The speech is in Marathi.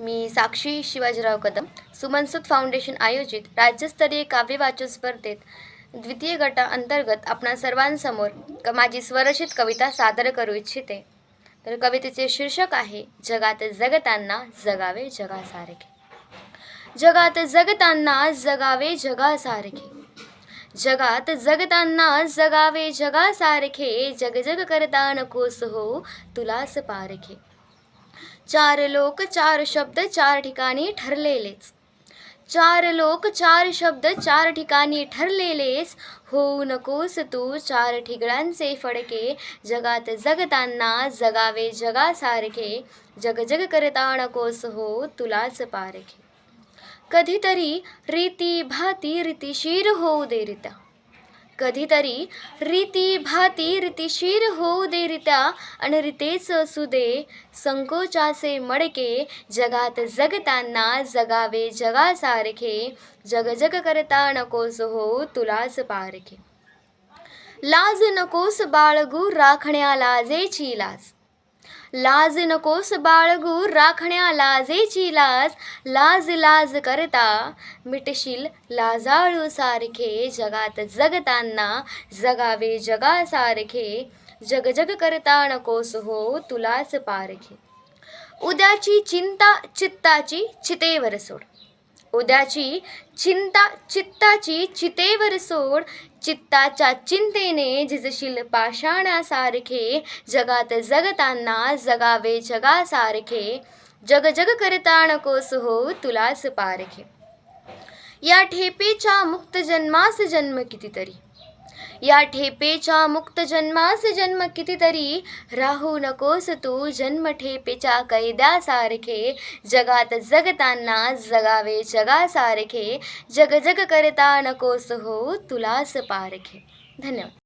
मी साक्षी शिवाजीराव कदम सुमनसुत फाउंडेशन आयोजित राज्यस्तरीय काव्यवाचन स्पर्धेत द्वितीय गटा अंतर्गत आपणा सर्वांसमोर क माझी स्वरचित कविता सादर करू इच्छिते. तर कवितेचे शीर्षक आहे जगात जगताना जगावे जगासारखे. जगात जगताना जगावे जगासारखे. जगात जगताना जगावे जगासारखे. जग जग करता नकोस हो तुलास पारखे. चार लोक चार शब्द चार ठिकाणी ठरलेलेच. चार लोक चार शब्द चार ठिकाणी ठरलेलेच. होऊ नकोस तू चार ठिगळांचे फडके. जगात जगताना जगावे जगासारखे. जग जग करता नकोस हो तुलाच पारखे. कधीतरी रीती भाती रीतीशीर होऊ दे रित्या कधीतरी रीती भाती रीतीशीर होऊ दे रित्या आणि रितेच असू दे. संकोचाचे मडके जगात जगताना जगावे जगासारखे. जग जग करता नकोस हो तुलाच पारखे. लाज नकोस बाळगू राखण्या लाजेची लाज. लाज नकोस बाळगू राखण्या लाजेची लाज लाज लाज करता. मिटशील लाजाळू सारखे जगात जगताना जगावे जगासारखे जग जग करता नकोस हो तुलाच पारखे. उद्याची चिंता चित्ताची चितेवर सोड. उद्याची चिंता चित्ताची चितेवर सोड. चित्ताच्या चिंतेने झिजशील पाषाणासारखे जगात जगताना जगावे जगासारखे. जग जग करता नकोस हो तुलाच पारखे. या ठेपेच्या मुक्त जन्मास जन्म कितीतरी. या ठेपेच्या मुक्त जन्मास जन्म कितीतरी? राहू नकोस तू जन्म ठेपेच्या कैद्यासारखे. जगात जगताना जगावे जगासारखे. जग जग करता नकोस हो तुलास पारखे. धन्यवाद.